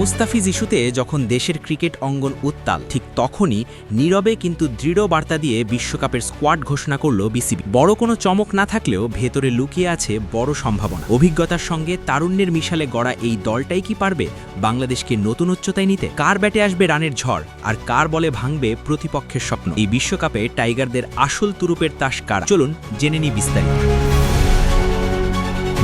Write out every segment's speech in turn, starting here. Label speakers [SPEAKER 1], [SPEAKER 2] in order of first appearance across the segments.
[SPEAKER 1] মুস্তাফিজ ইস্যুতে যখন দেশের ক্রিকেট অঙ্গন উত্তাল, ঠিক তখনই নীরবে কিন্তু দৃঢ় বার্তা দিয়ে বিশ্বকাপের স্কোয়াড ঘোষণা করল বিসিবি। বড় কোনো চমক না থাকলেও ভেতরে লুকিয়ে আছে বড় সম্ভাবনা। অভিজ্ঞতার সঙ্গে তারুণ্যের মিশালে গড়া এই দলটাই কি পারবে? বাংলাদেশকে নতুন উচ্চতায় নিতে কার ব্যাটে আসবে রানের ঝড়? আর কার বলে ভাঙবে প্রতিপক্ষের স্বপ্ন? এই বিশ্বকাপে টাইগারদের আসল তুরুপের তাস কার? চলুন জেনে নি বিস্তারিত।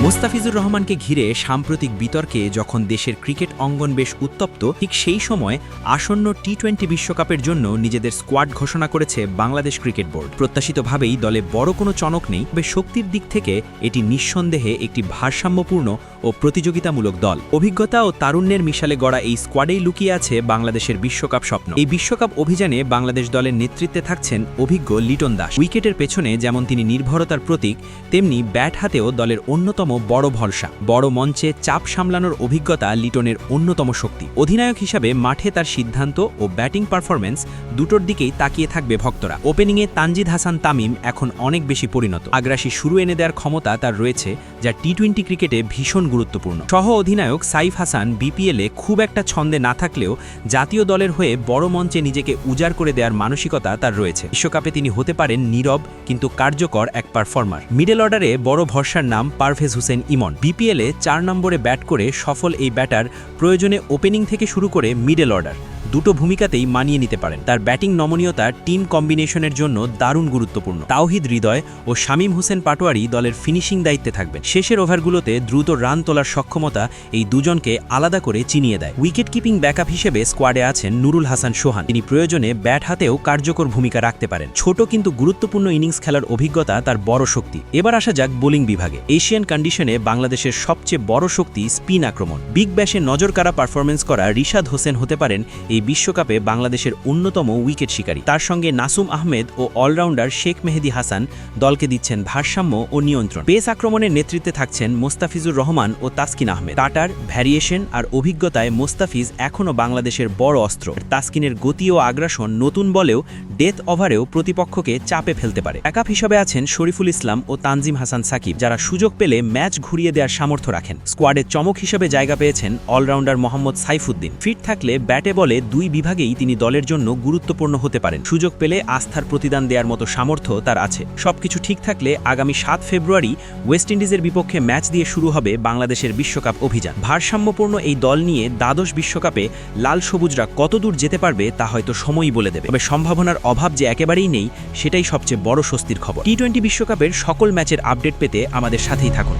[SPEAKER 1] মোস্তাফিজুর রহমানকে ঘিরে সাম্প্রতিক বিতর্কে যখন দেশের ক্রিকেট অঙ্গন বেশ উত্তপ্ত, ঠিক সেই সময় আসন্ন টি টোয়েন্টি বিশ্বকাপের জন্য নিজেদের স্কোয়াড ঘোষণা করেছে বাংলাদেশ ক্রিকেট বোর্ড। প্রত্যাশিতভাবেই দলে বড় কোনো চনক নেই, তবে শক্তির দিক থেকে এটি নিঃসন্দেহে একটি ভারসাম্যপূর্ণ ও প্রতিযোগিতামূলক দল। অভিজ্ঞতা ও তারুণ্যের মিশালে গড়া এই স্কোয়াডেই লুকিয়ে আছে বাংলাদেশের বিশ্বকাপ স্বপ্ন। এই বিশ্বকাপ অভিযানে বাংলাদেশ দলের নেতৃত্বে থাকছেন অভিজ্ঞ লিটন দাস। উইকেটের পেছনে যেমন তিনি নির্ভরতার প্রতীক, তেমনি ব্যাট হাতেও দলের অন্যতম বড় ভরসা, বড় মঞ্চে চাপ সামলানোর অভিজ্ঞতা লিটনের অন্যতম শক্তি। অধিনায়ক হিসাবে মাঠে তার সিদ্ধান্ত ও ব্যাটিং পারফরমেন্স দুটোর দিকেই তাকিয়ে থাকবে ভক্তরা। ওপেনিংয়ে তানজিদ হাসান তামিম এখন অনেক বেশি পরিণত। আগ্রাসী শুরু এনে দেওয়ার ক্ষমতা তার রয়েছে, যা টি টোয়েন্টি ক্রিকেটে ভীষণ গুরুত্বপূর্ণ। সহ অধিনায়ক সাইফ হাসান বিপিএলে খুব একটা ছন্দে না থাকলেও জাতীয় দলের হয়ে বড় মঞ্চে নিজেকে উজাড় করে দেওয়ার মানসিকতা তার রয়েছে। বিশ্বকাপে তিনি হতে পারেন নীরব, কিন্তু কার্যকর এক পারফর্মার। মিডল অর্ডারে বড় ভরসার নাম পারভেজ হোসেন ইমন। বিপিএলে চার নম্বরে ব্যাট করে সফল এই ব্যাটার প্রয়োজনে ওপেনিং থেকে শুরু করে মিডল অর্ডার। দুটো ভূমিকাতেই মানিয়ে নিতে পারেন। তার ব্যাটিং নমনীয়তা টিম কম্বিনেশনের জন্য দারুণ গুরুত্বপূর্ণ। তাওহিদ হৃদয় ও শামীম হোসেন পাটোয়ারি দলের ফিনিশিং দায়িত্বে থাকবেন। শেষের ওভারগুলোতে দ্রুত রান তোলার সক্ষমতা এই দুজনকে আলাদা করে চিনিয়ে দেয়। উইকেট কিপিং ব্যাকআপ হিসেবে স্কোয়াডে আছেন নুরুল হাসান সোহান। তিনি প্রয়োজনে ব্যাট হাতেও কার্যকর ভূমিকা রাখতে পারেন। ছোট কিন্তু গুরুত্বপূর্ণ ইনিংস খেলার অভিজ্ঞতা তার বড় শক্তি। এবার আসা যাক বোলিং বিভাগে। এশিয়ান কন্ডিশনে বাংলাদেশের সবচেয়ে বড় শক্তি স্পিন আক্রমণ। বিগ ব্যাশে নজর কাড়া পারফরমেন্স করা রিশাদ হোসেন হতে পারেন এই বিশ্বকাপে বাংলাদেশের অন্যতম উইকেট শিকারী। তার সঙ্গে নাসুম আহমেদ ও অলরাউন্ডার শেখ মেহেদি হাসান দলকে দিচ্ছেন ভারসাম্য ও নিয়ন্ত্রণ। পেস আক্রমণের নেতৃত্বে থাকছেন মোস্তাফিজুর রহমান ও তাসকিন আহমেদ। টাটার ভ্যারিয়েশন আর অভিজ্ঞতায় মোস্তাফিজ এখনও বাংলাদেশের বড় অস্ত্র। তাসকিনের গতি ও আগ্রাসন নতুন বলেও ডেথ ওভারেও প্রতিপক্ষকে চাপে ফেলতে পারে। একাপ হিসাবে আছেন শরীফুল ইসলাম ও তানজিম হাসান সাকিব, যারা সুযোগ পেলে ম্যাচ ঘুরিয়ে দেওয়ার সামর্থ্য রাখেন। স্কোয়াডের চমক হিসেবে জায়গা পেয়েছেন অলরাউন্ডার মোহাম্মদ সাইফুদ্দিন। ফিট থাকলে ব্যাটে বলে দুই বিভাগেই তিনি দলের জন্য গুরুত্বপূর্ণ হতে পারেন। সুযোগ পেলে আস্থার প্রতিদান দেওয়ার মতো সামর্থ্য তার আছে। সবকিছু ঠিক থাকলে আগামী সাত ফেব্রুয়ারি ওয়েস্ট ইন্ডিজের বিপক্ষে ম্যাচ দিয়ে শুরু হবে বাংলাদেশের বিশ্বকাপ অভিযান। ভারসাম্যপূর্ণ এই দল নিয়ে দ্বাদশ বিশ্বকাপে লাল সবুজরা কতদূর যেতে পারবে তা হয়তো সময়ই বলে দেবে। তবে সম্ভাবনার অভাব যে একেবারেই নেই, সেটাই সবচেয়ে বড় স্বস্তির খবর। টি টোয়েন্টি বিশ্বকাপের সকল ম্যাচের আপডেট পেতে আমাদের সাথেই থাকুন।